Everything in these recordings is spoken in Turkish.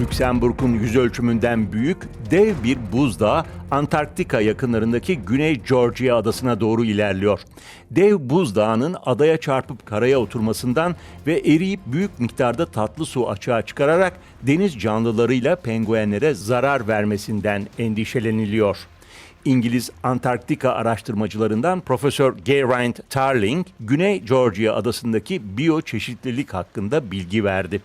Lüksemburg'un yüz ölçümünden büyük dev bir buzdağı Antarktika yakınlarındaki Güney Georgia adasına doğru ilerliyor. Dev buzdağının adaya çarpıp karaya oturmasından ve eriyip büyük miktarda tatlı su açığa çıkararak deniz canlılarıyla penguenlere zarar vermesinden endişeleniliyor. İngiliz Antarktika araştırmacılarından Profesör Geraint Tarling, Güney Georgia adasındaki biyoçeşitlilik hakkında bilgi verdi.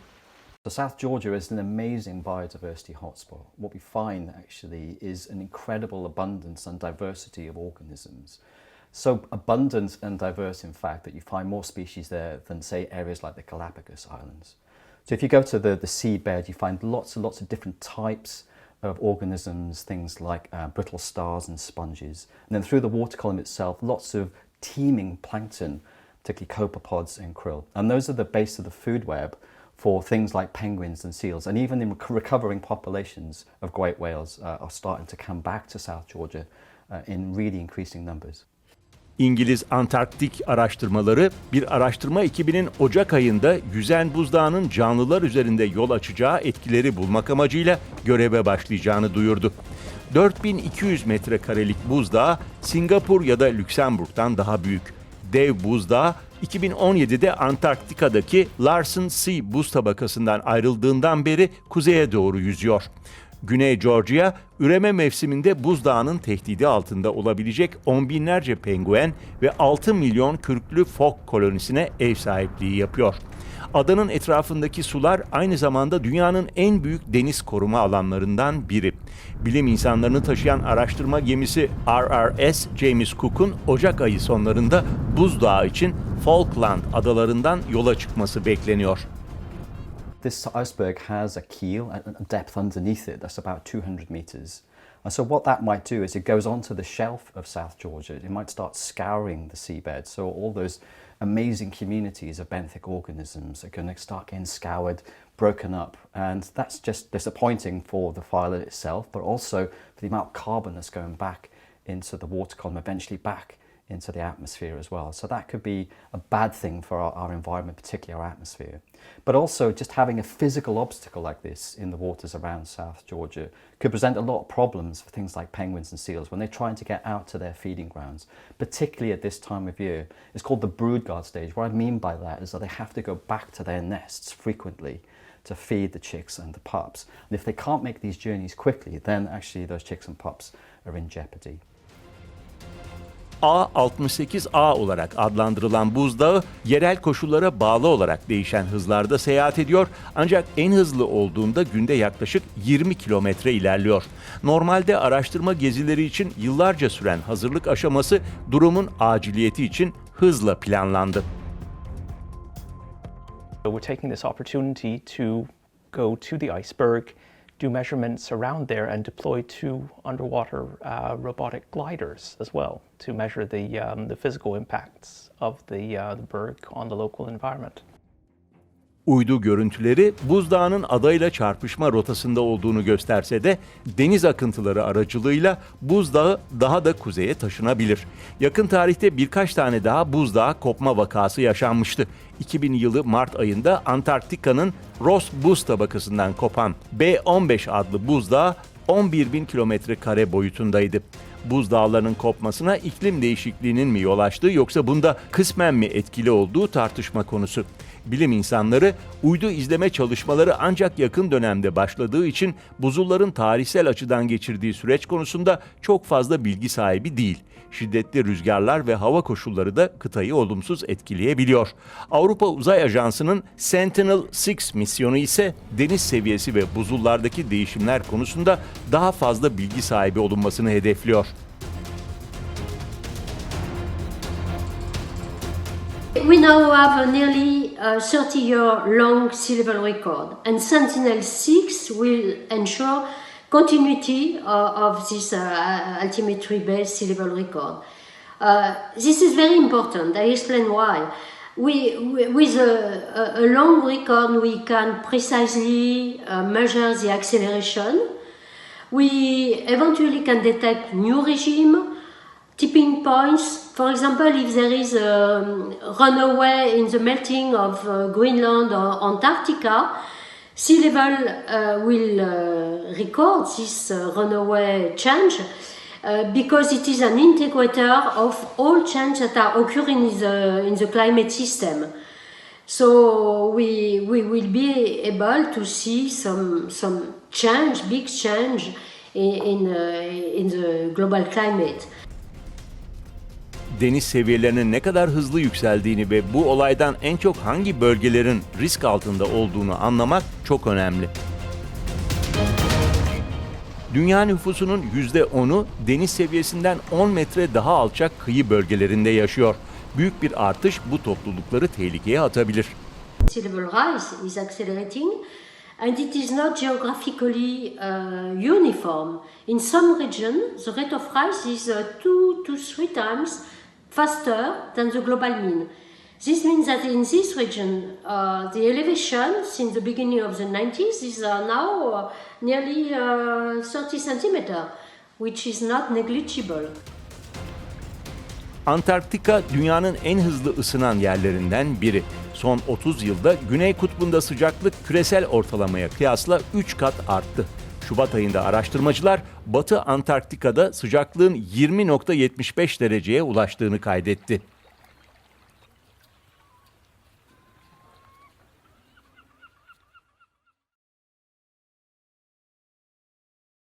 So South Georgia is an amazing biodiversity hotspot. What we find actually is an incredible abundance and diversity of organisms. So abundant and diverse, in fact, that you find more species there than, say, areas like the Galapagos Islands. So if you go to the, the seabed, you find lots and lots of different types of organisms, things like uh, brittle stars and sponges. And then through the water column itself, lots of teeming plankton, particularly copepods and krill. And those are the base of the food web for things like penguins and seals. And even rec- recovering populations of great whales uh, are starting to come back to South Georgia uh, in really increasing numbers. İngiliz Antarktik araştırmaları bir araştırma ekibinin Ocak ayında yüzen buzdağının canlılar üzerinde yol açacağı etkileri bulmak amacıyla göreve başlayacağını duyurdu. 4200 metrekarelik buzdağı Singapur ya da Lüksemburg'dan daha büyük. Dev buzdağı 2017'de Antarktika'daki Larsen Sea buz tabakasından ayrıldığından beri kuzeye doğru yüzüyor. Güney Georgia, üreme mevsiminde buzdağının tehdidi altında olabilecek on binlerce penguen ve 6 milyon kürklü fok kolonisine ev sahipliği yapıyor. Adanın etrafındaki sular aynı zamanda dünyanın en büyük deniz koruma alanlarından biri. Bilim insanlarını taşıyan araştırma gemisi RRS James Cook'un Ocak ayı sonlarında buzdağı için Falkland adalarından yola çıkması bekleniyor. This iceberg has a keel, a a depth underneath it that's about 200 meters. And so, what that might do is it goes onto the shelf of South Georgia. It might start scouring the seabed. So, all those amazing communities of benthic organisms are going to start getting scoured, broken up. And that's just disappointing for the file itself, but also for the amount of carbon that's going back into the water column, eventually back into the atmosphere as well. So that could be a bad thing for our, our environment, particularly our atmosphere. But also, just having a physical obstacle like this in the waters around South Georgia could present a lot of problems for things like penguins and seals when they're trying to get out to their feeding grounds, particularly at this time of year. It's called the brood guard stage. What I mean by that is that they have to go back to their nests frequently to feed the chicks and the pups. And if they can't make these journeys quickly, then actually those chicks and pups are in jeopardy. A68A olarak adlandırılan buzdağı yerel koşullara bağlı olarak değişen hızlarda seyahat ediyor ancak en hızlı olduğunda günde yaklaşık 20 kilometre ilerliyor. Normalde araştırma gezileri için yıllarca süren hazırlık aşaması durumun aciliyeti için hızla planlandı. We're taking this opportunity to go to the iceberg, do measurements around there, and deploy two underwater uh, robotic gliders as well to measure the, um, the physical impacts of the, uh, the berg on the local environment. Uydu görüntüleri buzdağının adayla çarpışma rotasında olduğunu gösterse de deniz akıntıları aracılığıyla buzdağı daha da kuzeye taşınabilir. Yakın tarihte birkaç tane daha buzdağı kopma vakası yaşanmıştı. 2000 yılı Mart ayında Antarktika'nın Ross buz tabakasından kopan B-15 adlı buzdağı 11 bin kilometre kare boyutundaydı. Buzdağlarının kopmasına iklim değişikliğinin mi yol açtığı yoksa bunda kısmen mi etkili olduğu tartışma konusu. Bilim insanları uydu izleme çalışmaları ancak yakın dönemde başladığı için buzulların tarihsel açıdan geçirdiği süreç konusunda çok fazla bilgi sahibi değil. Şiddetli rüzgarlar ve hava koşulları da kıtayı olumsuz etkileyebiliyor. Avrupa Uzay Ajansı'nın Sentinel-6 misyonu ise deniz seviyesi ve buzullardaki değişimler konusunda daha fazla bilgi sahibi olunmasını hedefliyor. We now have nearly uh, 30 year long sea level record, and Sentinel 6 will ensure continuity uh, of this uh, altimetry based sea level record. Uh, this is very important. I explain why. We, with a, a, long record, we can precisely uh, measure the acceleration. We eventually can detect new regime, points. For example, if there is a runaway in the melting of uh, Greenland or Antarctica, sea level uh, will uh, record this uh, runaway change uh, because it is an integrator of all change that are occurring in the, in the climate system. So we, we will be able to see some, some change, big change in, in, uh, in the global climate. Deniz seviyelerinin ne kadar hızlı yükseldiğini ve bu olaydan en çok hangi bölgelerin risk altında olduğunu anlamak çok önemli. Dünya nüfusunun %10'u deniz seviyesinden 10 metre daha alçak kıyı bölgelerinde yaşıyor. Büyük bir artış bu toplulukları tehlikeye atabilir. rise is accelerating and it is not geographically uh, uniform. In some regions, the rate of rise is uh, two to three times faster than the global mean. This means that in this region, uh, the elevation since the beginning of the 90s is uh, now uh, nearly uh, 30 centimeter, which is not negligible. Antarktika dünyanın en hızlı ısınan yerlerinden biri. Son 30 yılda Güney Kutbu'nda sıcaklık küresel ortalamaya kıyasla 3 kat arttı. Şubat ayında araştırmacılar Batı Antarktika'da sıcaklığın 20.75 dereceye ulaştığını kaydetti.